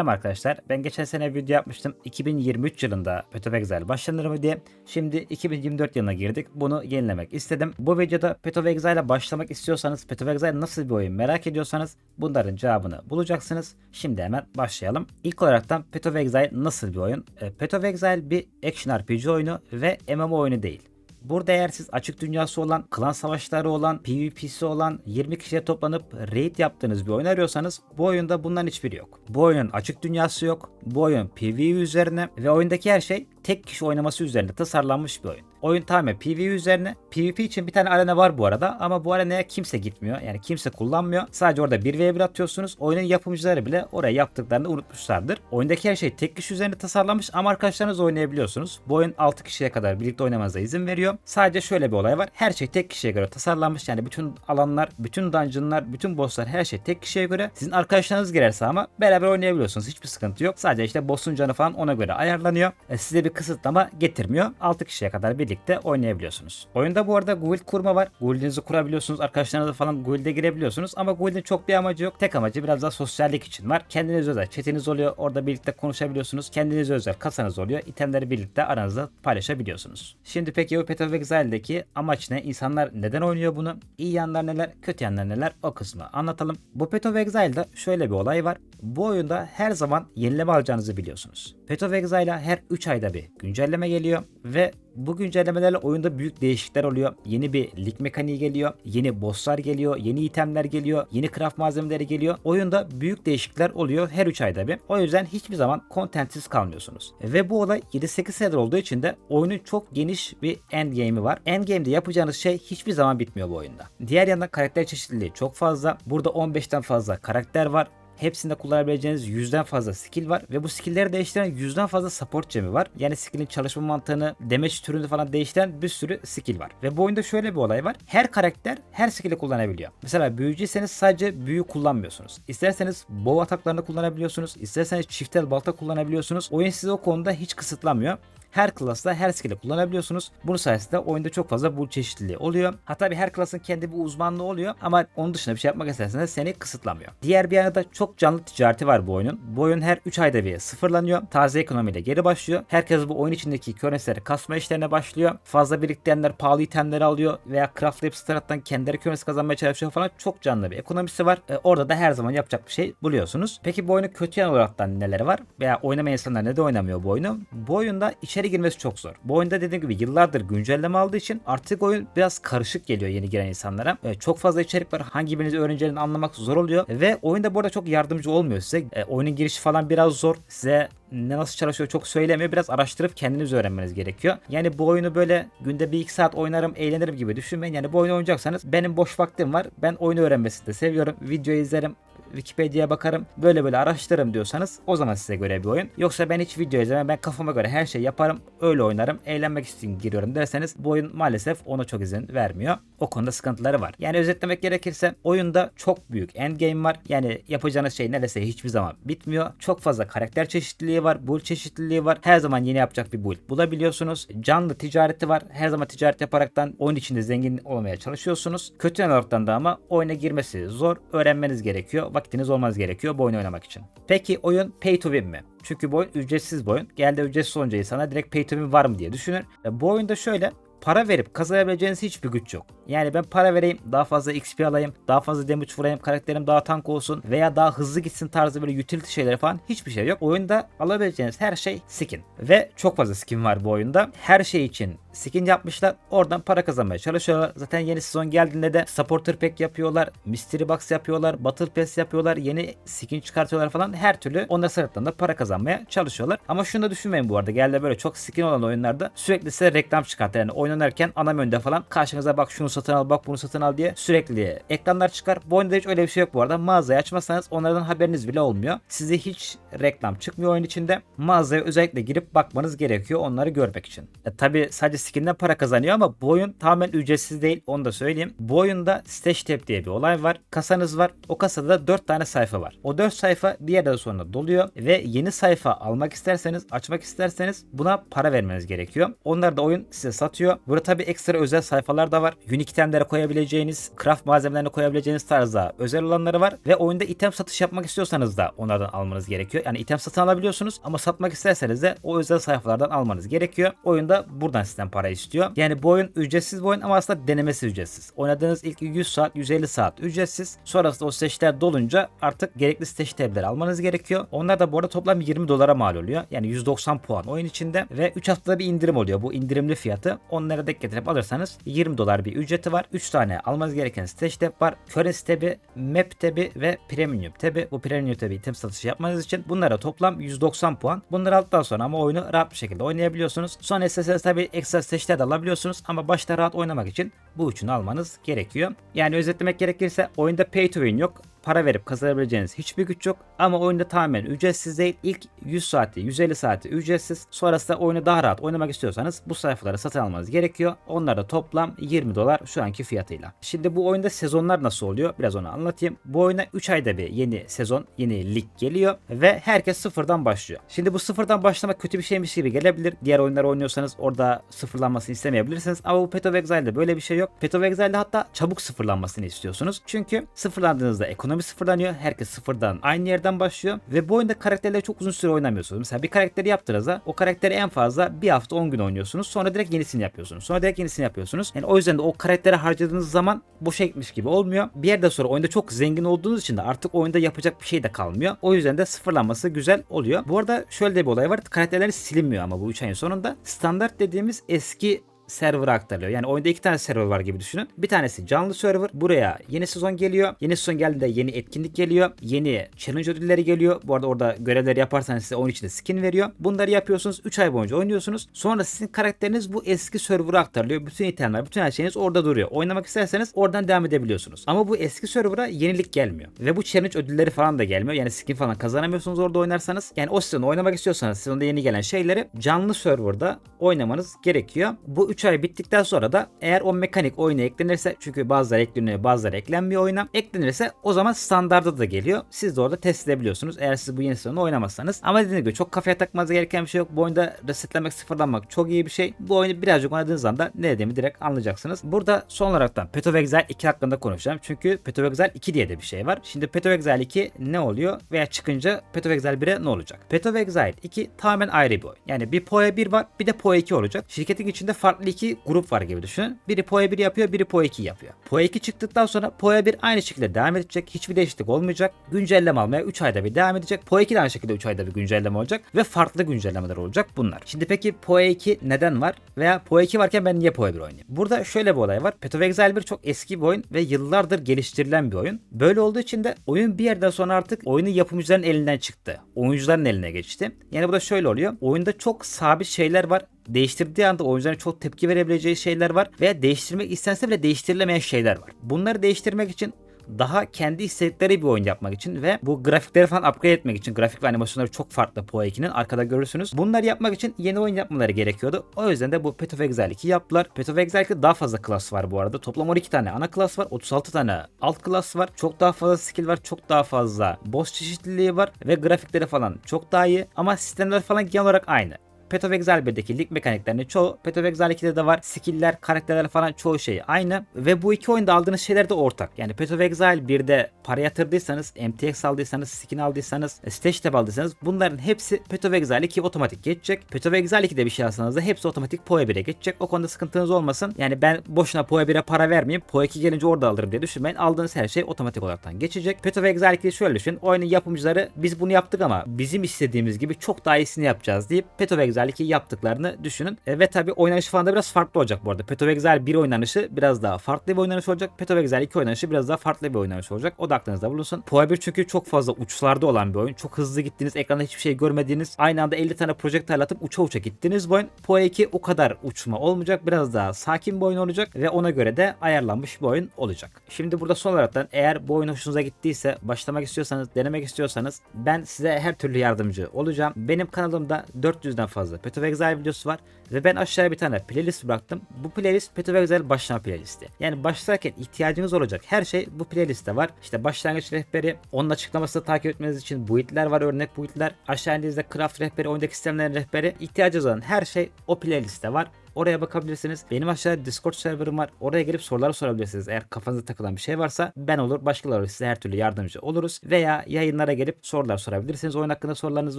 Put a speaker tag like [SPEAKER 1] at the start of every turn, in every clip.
[SPEAKER 1] Selam arkadaşlar. Ben geçen sene video yapmıştım. 2023 yılında Path of başlanır mı diye. Şimdi 2024 yılına girdik. Bunu yenilemek istedim. Bu videoda Path of başlamak istiyorsanız, Path of Exile nasıl bir oyun merak ediyorsanız bunların cevabını bulacaksınız. Şimdi hemen başlayalım. İlk olaraktan Path of Exile nasıl bir oyun? E, Path of Exile bir action RPG oyunu ve MMO oyunu değil. Burada eğer siz açık dünyası olan, klan savaşları olan, PvP'si olan 20 kişiye toplanıp raid yaptığınız bir oyun arıyorsanız bu oyunda bunların hiçbiri yok. Bu oyunun açık dünyası yok. Bu oyun PvE üzerine ve oyundaki her şey tek kişi oynaması üzerine tasarlanmış bir oyun. Oyun tamamen PvE üzerine. PvP için bir tane arena var bu arada ama bu arenaya kimse gitmiyor. Yani kimse kullanmıyor. Sadece orada 1v1 atıyorsunuz. Oyunun yapımcıları bile oraya yaptıklarını unutmuşlardır. Oyundaki her şey tek kişi üzerine tasarlanmış ama arkadaşlarınızla oynayabiliyorsunuz. Bu oyun 6 kişiye kadar birlikte oynamanıza izin veriyor. Sadece şöyle bir olay var. Her şey tek kişiye göre tasarlanmış. Yani bütün alanlar, bütün dungeonlar, bütün bosslar her şey tek kişiye göre. Sizin arkadaşlarınız girerse ama beraber oynayabiliyorsunuz. Hiçbir sıkıntı yok. Sadece işte boss'un canı falan ona göre ayarlanıyor. E, size bir kısıtlama getirmiyor. 6 kişiye kadar birlikte oynayabiliyorsunuz. Oyunda bu arada guild kurma var. Guildinizi kurabiliyorsunuz. Arkadaşlarınızla falan guild'e girebiliyorsunuz. Ama guild'in çok bir amacı yok. Tek amacı biraz daha sosyallik için var. Kendiniz özel chatiniz oluyor. Orada birlikte konuşabiliyorsunuz. Kendiniz özel kasanız oluyor. İtemleri birlikte aranızda paylaşabiliyorsunuz. Şimdi peki bu Path of Exile'deki amaç ne? İnsanlar neden oynuyor bunu? İyi yanlar neler, kötü yanlar neler? O kısmı anlatalım. Bu Path of Exile'da şöyle bir olay var. Bu oyunda her zaman yenileme alacağınızı biliyorsunuz. Path of Exile'a her 3 ayda bir güncelleme geliyor ve bu güncellemelerle oyunda büyük değişiklikler oluyor. Yeni bir lig mekaniği geliyor, yeni bosslar geliyor, yeni itemler geliyor, yeni craft malzemeleri geliyor. Oyunda büyük değişiklikler oluyor her 3 ayda bir. O yüzden hiçbir zaman contentsiz kalmıyorsunuz. Ve bu olay 7-8 senedir olduğu için de oyunun çok geniş bir endgame'i var. Endgame'de yapacağınız şey hiçbir zaman bitmiyor bu oyunda. Diğer yandan karakter çeşitliliği çok fazla. Burada 15'ten fazla karakter var. Hepsinde kullanabileceğiniz yüzden fazla skill var ve bu skillleri değiştiren yüzden fazla support gemi var. Yani skillin çalışma mantığını, damage türünü falan değiştiren bir sürü skill var. Ve bu oyunda şöyle bir olay var. Her karakter her skill'i kullanabiliyor. Mesela büyücüyseniz sadece büyü kullanmıyorsunuz. İsterseniz bow ataklarını kullanabiliyorsunuz. İsterseniz çiftel balta kullanabiliyorsunuz. Oyun sizi o konuda hiç kısıtlamıyor her klasta her skill'i kullanabiliyorsunuz. Bunun sayesinde oyunda çok fazla bu çeşitliliği oluyor. Hatta bir her klasın kendi bir uzmanlığı oluyor ama onun dışında bir şey yapmak isterseniz seni kısıtlamıyor. Diğer bir yana da çok canlı ticareti var bu oyunun. Bu oyun her 3 ayda bir sıfırlanıyor. Taze ekonomiyle geri başlıyor. Herkes bu oyun içindeki currency'leri kasma işlerine başlıyor. Fazla biriktirenler pahalı itemleri alıyor veya craftlayıp starttan kendileri currency kazanmaya çalışıyor falan. Çok canlı bir ekonomisi var. E, orada da her zaman yapacak bir şey buluyorsunuz. Peki bu oyunun kötü yan olaraktan neleri var? Veya oynamayan insanlar ne de oynamıyor bu oyunu? Bu oyunda içeri girmesi çok zor. Bu oyunda dediğim gibi yıllardır güncelleme aldığı için artık oyun biraz karışık geliyor yeni giren insanlara. E, çok fazla içerik var. Hangi birinizi öğreneceğini anlamak zor oluyor. Ve oyunda bu arada çok yardımcı olmuyor size. E, oyunun girişi falan biraz zor. Size ne nasıl çalışıyor çok söylemiyor. Biraz araştırıp kendiniz öğrenmeniz gerekiyor. Yani bu oyunu böyle günde bir iki saat oynarım, eğlenirim gibi düşünmeyin. Yani bu oyunu oynayacaksanız benim boş vaktim var. Ben oyunu öğrenmesini de seviyorum. Video izlerim, Wikipedia'ya bakarım böyle böyle araştırırım diyorsanız o zaman size göre bir oyun. Yoksa ben hiç video izlemem ben kafama göre her şey yaparım öyle oynarım eğlenmek için giriyorum derseniz bu oyun maalesef ona çok izin vermiyor. O konuda sıkıntıları var. Yani özetlemek gerekirse oyunda çok büyük endgame var. Yani yapacağınız şey neredeyse hiçbir zaman bitmiyor. Çok fazla karakter çeşitliliği var, build çeşitliliği var. Her zaman yeni yapacak bir build bulabiliyorsunuz. Canlı ticareti var. Her zaman ticaret yaparaktan oyun içinde zengin olmaya çalışıyorsunuz. Kötü yanlardan da ama oyuna girmesi zor. Öğrenmeniz gerekiyor vaktiniz olmaz gerekiyor bu oyunu oynamak için. Peki oyun pay to win mi? Çünkü bu oyun ücretsiz bir oyun. Geldi ücretsiz olunca insana direkt pay to win var mı diye düşünür. E, bu oyunda şöyle para verip kazanabileceğiniz hiçbir güç yok. Yani ben para vereyim, daha fazla XP alayım, daha fazla damage vurayım, karakterim daha tank olsun veya daha hızlı gitsin tarzı böyle utility şeyleri falan hiçbir şey yok. Oyunda alabileceğiniz her şey skin. Ve çok fazla skin var bu oyunda. Her şey için skin yapmışlar. Oradan para kazanmaya çalışıyorlar. Zaten yeni sezon geldiğinde de supporter pack yapıyorlar. Mystery box yapıyorlar. Battle pass yapıyorlar. Yeni skin çıkartıyorlar falan. Her türlü onlar sırttan da para kazanmaya çalışıyorlar. Ama şunu da düşünmeyin bu arada. Geldi böyle çok skin olan oyunlarda sürekli size reklam çıkartır. Yani oynanırken ana menüde falan karşınıza bak şunu satın al bak bunu satın al diye sürekli ekranlar çıkar. Bu oyunda hiç öyle bir şey yok bu arada. Mağazayı açmazsanız onlardan haberiniz bile olmuyor. Size hiç reklam çıkmıyor oyun içinde. Mağazaya özellikle girip bakmanız gerekiyor onları görmek için. E, tabi sadece skinden para kazanıyor ama bu oyun tamamen ücretsiz değil onu da söyleyeyim. Bu oyunda Stash Tab diye bir olay var. Kasanız var. O kasada da 4 tane sayfa var. O 4 sayfa bir yerden sonra doluyor ve yeni sayfa almak isterseniz, açmak isterseniz buna para vermeniz gerekiyor. Onları da oyun size satıyor. Burada tabi ekstra özel sayfalar da var. Unique itemlere koyabileceğiniz, craft malzemelerine koyabileceğiniz tarzda özel olanları var. Ve oyunda item satış yapmak istiyorsanız da onlardan almanız gerekiyor. Yani item satın alabiliyorsunuz ama satmak isterseniz de o özel sayfalardan almanız gerekiyor. Oyunda buradan sizden para istiyor. Yani bu oyun ücretsiz bir oyun ama aslında denemesi ücretsiz. Oynadığınız ilk 100 saat, 150 saat ücretsiz. Sonrasında o seçtiler dolunca artık gerekli tab'leri almanız gerekiyor. Onlar da bu arada toplam 20 dolara mal oluyor. Yani 190 puan oyun içinde ve 3 haftada bir indirim oluyor. Bu indirimli fiyatı. Onlara denk getirip alırsanız 20 dolar bir ücreti var. 3 tane almanız gereken tab var. Currency tab'i, map tab'i ve premium tab'i. Bu premium tab'i item satışı yapmanız için bunlara toplam 190 puan. Bunları aldıktan sonra ama oyunu rahat bir şekilde oynayabiliyorsunuz. Sonra isterseniz tabii ekstra stage tab de alabiliyorsunuz ama başta rahat oynamak için bu üçünü almanız gerekiyor. Yani özetlemek gerekirse oyunda pay to win yok para verip kazanabileceğiniz hiçbir güç yok. Ama oyunda tamamen ücretsiz değil. İlk 100 saati, 150 saati ücretsiz. Sonrasında oyunu daha rahat oynamak istiyorsanız bu sayfaları satın almanız gerekiyor. Onlar da toplam 20 dolar şu anki fiyatıyla. Şimdi bu oyunda sezonlar nasıl oluyor? Biraz onu anlatayım. Bu oyuna 3 ayda bir yeni sezon, yeni lig geliyor ve herkes sıfırdan başlıyor. Şimdi bu sıfırdan başlamak kötü bir şeymiş gibi gelebilir. Diğer oyunlar oynuyorsanız orada sıfırlanmasını istemeyebilirsiniz. Ama bu Path Exile'de böyle bir şey yok. Path Exile'de hatta çabuk sıfırlanmasını istiyorsunuz. Çünkü sıfırlandığınızda ekonomi sıfırlanıyor. Herkes sıfırdan aynı yerden başlıyor. Ve bu oyunda karakterleri çok uzun süre oynamıyorsunuz. Mesela bir karakteri yaptığınızda o karakteri en fazla bir hafta 10 gün oynuyorsunuz. Sonra direkt yenisini yapıyorsunuz. Sonra direkt yenisini yapıyorsunuz. Yani o yüzden de o karaktere harcadığınız zaman boşa gitmiş gibi olmuyor. Bir yerden sonra oyunda çok zengin olduğunuz için de artık oyunda yapacak bir şey de kalmıyor. O yüzden de sıfırlanması güzel oluyor. Bu arada şöyle de bir olay var. Karakterler silinmiyor ama bu 3 ayın sonunda. Standart dediğimiz eski server'a aktarılıyor. Yani oyunda iki tane server var gibi düşünün. Bir tanesi canlı server. Buraya yeni sezon geliyor. Yeni sezon geldiğinde yeni etkinlik geliyor. Yeni challenge ödülleri geliyor. Bu arada orada görevleri yaparsanız size oyun içinde skin veriyor. Bunları yapıyorsunuz. 3 ay boyunca oynuyorsunuz. Sonra sizin karakteriniz bu eski server'a aktarılıyor. Bütün itemler, bütün her şeyiniz orada duruyor. Oynamak isterseniz oradan devam edebiliyorsunuz. Ama bu eski server'a yenilik gelmiyor. Ve bu challenge ödülleri falan da gelmiyor. Yani skin falan kazanamıyorsunuz orada oynarsanız. Yani o sezonu oynamak istiyorsanız sezonda yeni gelen şeyleri canlı serverda oynamanız gerekiyor. Bu 3 ay bittikten sonra da eğer o mekanik oyuna eklenirse çünkü bazıları ekleniyor bazıları eklenmiyor oyuna eklenirse o zaman standarda da geliyor. Siz de orada test edebiliyorsunuz eğer siz bu yeni sezonu oynamazsanız. Ama dediğim gibi çok kafaya takmanız gereken bir şey yok. Bu oyunda resetlemek sıfırlanmak çok iyi bir şey. Bu oyunu birazcık oynadığınız anda ne dediğimi direkt anlayacaksınız. Burada son olaraktan Path of Exile 2 hakkında konuşacağım. Çünkü Path of Exile 2 diye de bir şey var. Şimdi Path of Exile 2 ne oluyor veya çıkınca Path of Exile 1'e ne olacak? Path of Exile 2 tamamen ayrı bir oyun. Yani bir PoE 1 var bir de PoE 2 olacak. Şirketin içinde farklı iki grup var gibi düşünün. Biri PoE 1 yapıyor, biri PoE 2 yapıyor. PoE 2 çıktıktan sonra PoE 1 aynı şekilde devam edecek. Hiçbir değişiklik olmayacak. Güncelleme almaya 3 ayda bir devam edecek. PoE 2 de aynı şekilde 3 ayda bir güncelleme olacak ve farklı güncellemeler olacak bunlar. Şimdi peki PoE 2 neden var veya PoE 2 varken ben niye PoE 1 oynayayım? Burada şöyle bir olay var. Path of Exile 1 çok eski bir oyun ve yıllardır geliştirilen bir oyun. Böyle olduğu için de oyun bir yerden sonra artık oyunu yapımcıların elinden çıktı. Oyuncuların eline geçti. Yani bu da şöyle oluyor. Oyunda çok sabit şeyler var değiştirdiği anda oyuncuların çok tepki verebileceği şeyler var veya değiştirmek istense bile değiştirilemeyen şeyler var. Bunları değiştirmek için daha kendi istedikleri bir oyun yapmak için ve bu grafikleri falan upgrade etmek için grafik ve animasyonları çok farklı PoE 2'nin arkada görürsünüz. Bunları yapmak için yeni oyun yapmaları gerekiyordu. O yüzden de bu Path of Exile 2 yaptılar. Path of Exile 2'de daha fazla klas var bu arada. Toplam 12 tane ana klas var. 36 tane alt klas var. Çok daha fazla skill var. Çok daha fazla boss çeşitliliği var ve grafikleri falan çok daha iyi. Ama sistemler falan genel olarak aynı. Path of Exile 1'deki lig mekaniklerinin çoğu Path of Exile 2'de de var. Skill'ler, karakterler falan çoğu şey aynı. Ve bu iki oyunda aldığınız şeyler de ortak. Yani Path of Exile 1'de para yatırdıysanız, MTX aldıysanız, skin aldıysanız, Stage Tab aldıysanız bunların hepsi Path of Exile 2 otomatik geçecek. Path of Exile 2'de bir şey alsanız da hepsi otomatik PoE 1'e geçecek. O konuda sıkıntınız olmasın. Yani ben boşuna PoE 1'e para vermeyeyim. PoE 2 gelince orada alırım diye düşünmeyin. Aldığınız her şey otomatik olaraktan geçecek. Path of Exile 2'yi şöyle düşünün. Oyunun yapımcıları biz bunu yaptık ama bizim istediğimiz gibi çok daha iyisini yapacağız deyip Path 2'yi yaptıklarını düşünün. E, ve tabi oynanışı falan da biraz farklı olacak bu arada. Path Exile 1 oynanışı biraz daha farklı bir oynanış olacak. Path of Exile 2 oynanışı biraz daha farklı bir oynanış olacak. O da aklınızda bulunsun. PoE 1 çünkü çok fazla uçlarda olan bir oyun. Çok hızlı gittiniz. Ekranda hiçbir şey görmediğiniz. Aynı anda 50 tane projektile atıp uça uça gittiniz bu oyun. PoE 2 o kadar uçma olmayacak. Biraz daha sakin bir oyun olacak ve ona göre de ayarlanmış bir oyun olacak. Şimdi burada son olarak eğer bu oyun hoşunuza gittiyse, başlamak istiyorsanız, denemek istiyorsanız ben size her türlü yardımcı olacağım. Benim kanalımda 400'den fazla fazla Path Exile videosu var. Ve ben aşağıya bir tane playlist bıraktım. Bu playlist Path Exile başlama playlisti. Yani başlarken ihtiyacınız olacak her şey bu playlistte var. İşte başlangıç rehberi, onun açıklamasını takip etmeniz için build'ler var, örnek build'ler. Aşağı indiğinizde craft rehberi, oyundaki sistemlerin rehberi. İhtiyacınız olan her şey o playlistte var. Oraya bakabilirsiniz. Benim aşağıda Discord serverım var. Oraya gelip sorular sorabilirsiniz. Eğer kafanıza takılan bir şey varsa ben olur, başkaları. Size her türlü yardımcı oluruz. Veya yayınlara gelip sorular sorabilirsiniz. Oyun hakkında sorularınız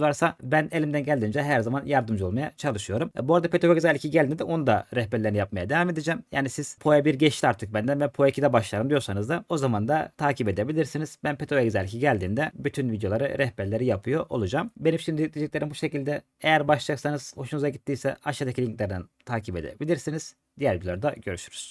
[SPEAKER 1] varsa ben elimden geldiğince her zaman yardımcı olmaya çalışıyorum. E, Bu arada Petrol Güzel 2 geldiğinde de onu da rehberlerini yapmaya devam edeceğim. Yani siz POE 1 geçti artık benden ve POE 2'de başlarım diyorsanız da o zaman da takip edebilirsiniz. Ben Petrol Güzel 2 geldiğinde bütün videoları, rehberleri yapıyor olacağım. Benim şimdi diyeceklerim bu şekilde. Eğer başlayacaksanız hoşunuza gittiyse aşağıdaki linklerden takip edebilirsiniz. Diğer videolarda görüşürüz.